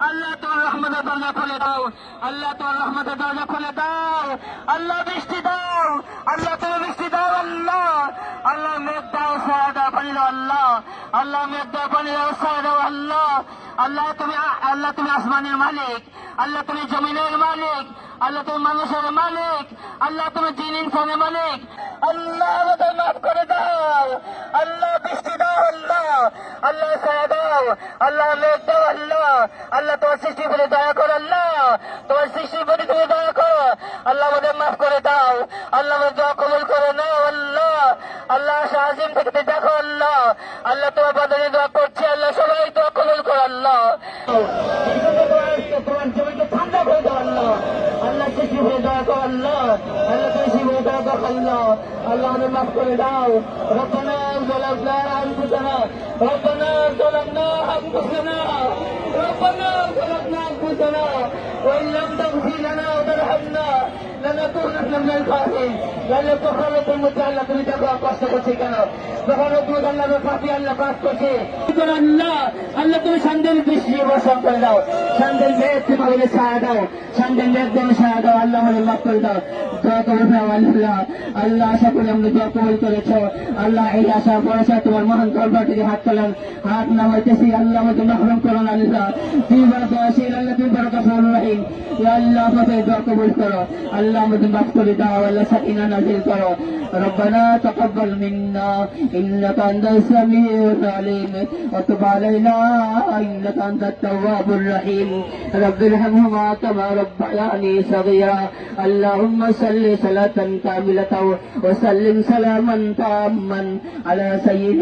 আল্লাহ তোমার রহমতের দরজা খুলে দাও। আল্লাহ তোমার রহমতের দরজা খুলে দাও। আল্লাহ বৃষ্টি দাও। আল্লাহ তুমি বৃষ্টি দাও, আল্লাহ। আল্লাহ মেঘ দাও সারা দাও আল্লাহ। আল্লাহ মেঘ দাও, পানি দাও আল্লাহ। আল্লাহ তুমি আল্লাহ তুমি আসমানের মালিক। আল্লাহ তুমি জমিনের মালিক। আল্লাহ তুমি মানুষের মালিক। আল্লাহ তুমি জিন, ইনসানের মালিক। আল্লাহ আমাদের মাফ করে দাও। আল্লাহ আল্লাহ সায়া দাও আল্লাহ মেঘ দাও আল্লাহ আল্লাহ তোমার সৃষ্টি করে দয়া করো আল্লাহ তোমার সৃষ্টি করে তুমি দয়া করো আল্লাহ আমাদের মাফ করে দাও আল্লাহ আমাদের দোয়া কবুল করে নাও আল্লাহ আল্লাহ শাহিম থেকে দেখো আল্লাহ আল্লাহ তোমার বদলে দোয়া করছে আল্লাহ সবাই দোয়া কবুল করো আল্লাহ তোমার জমিকে ঠান্ডা করে দাও আল্লাহ আল্লাহ সৃষ্টি হয়ে দয়া করো আল্লাহ আল্লাহ সৃষ্টি হয়ে দয়া করো আল্লাহ আল্লাহ আমাদের মাফ করে দাও রব্বানা ظلمنا أنفسنا ربنا ظلمنا أنفسنا ربنا ظلمنا أنفسنا وإن لم تغفر তাহলে তখন তোর মধ্যে আল্লাহ তুমি দেখো কষ্ট করছি কেন? তখন তুমি আল্লাহ ফাঁকি আল্লাহ কাজ করছে। আল্লাহ আল্লাহ তুমি শান্তির আল্লাহ আশা করি আমরা দোয়া কবুল করেছ। আল্লাহ, এই আশা, ভরসা তোমার মহান দরবার হাত তোলেন হাত নামাইতেছি। আল্লাহ আমাদের মাহরুম আল্লাহ। তুমি আল্লাহ তুমি আল্লাহ আমাদের দোয়া করো। আল্লাহ আমাদের بمقتل دعوة إننا نزلتر ربنا تقبل منا إنك أنت السميع العليم. وتب علينا إنك أنت التواب الرحيم. رب ارحمهما كما ربياني صغيرا. اللهم صل صلاة كاملة وسلم سلاما تاما على سيدنا